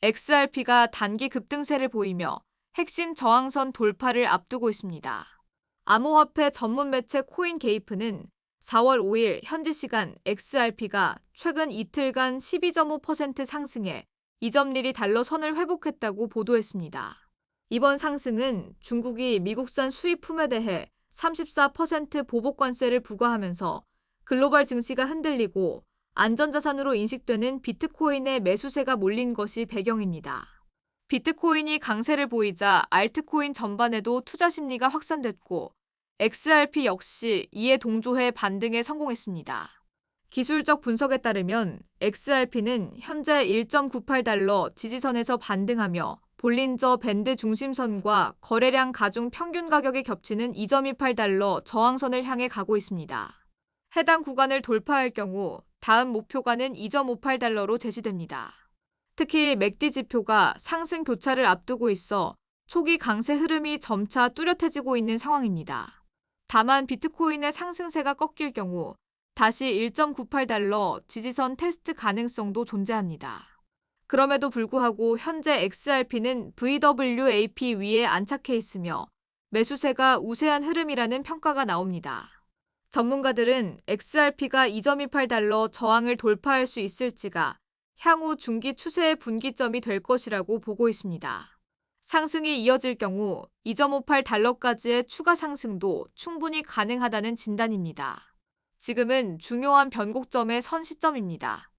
XRP가 단기 급등세를 보이며 핵심 저항선 돌파를 앞두고 있습니다. 암호화폐 전문 매체 코인 게이프는 4월 5일 현지 시간 XRP가 최근 이틀간 12.5% 상승해 이점리리 달러 선을 회복했다고 보도했습니다. 이번 상승은 중국이 미국산 수입품에 대해 34% 보복 관세를 부과하면서 글로벌 증시가 흔들리고 안전자산으로 인식되는 비트코인의 매수세가 몰린 것이 배경입니다. 비트코인이 강세를 보이자 알트코인 전반에도 투자 심리가 확산됐고 XRP 역시 이에 동조해 반등에 성공했습니다. 기술적 분석에 따르면 XRP는 현재 1.98달러 지지선에서 반등하며 볼린저 밴드 중심선과 거래량 가중 평균 가격이 겹치는 2.28달러 저항선을 향해 가고 있습니다. 해당 구간을 돌파할 경우 다음 목표가는 2.58달러로 제시됩니다. 특히 맥디 지표가 상승 교차를 앞두고 있어 초기 강세 흐름이 점차 뚜렷해지고 있는 상황입니다. 다만 비트코인의 상승세가 꺾일 경우 다시 1.98달러 지지선 테스트 가능성도 존재합니다. 그럼에도 불구하고 현재 XRP는 VWAP 위에 안착해 있으며 매수세가 우세한 흐름이라는 평가가 나옵니다. 전문가들은 XRP가 2.28달러 저항을 돌파할 수 있을지가 향후 중기 추세의 분기점이 될 것이라고 보고 있습니다. 상승이 이어질 경우 2.58달러까지의 추가 상승도 충분히 가능하다는 진단입니다. 지금은 중요한 변곡점의 선 시점입니다.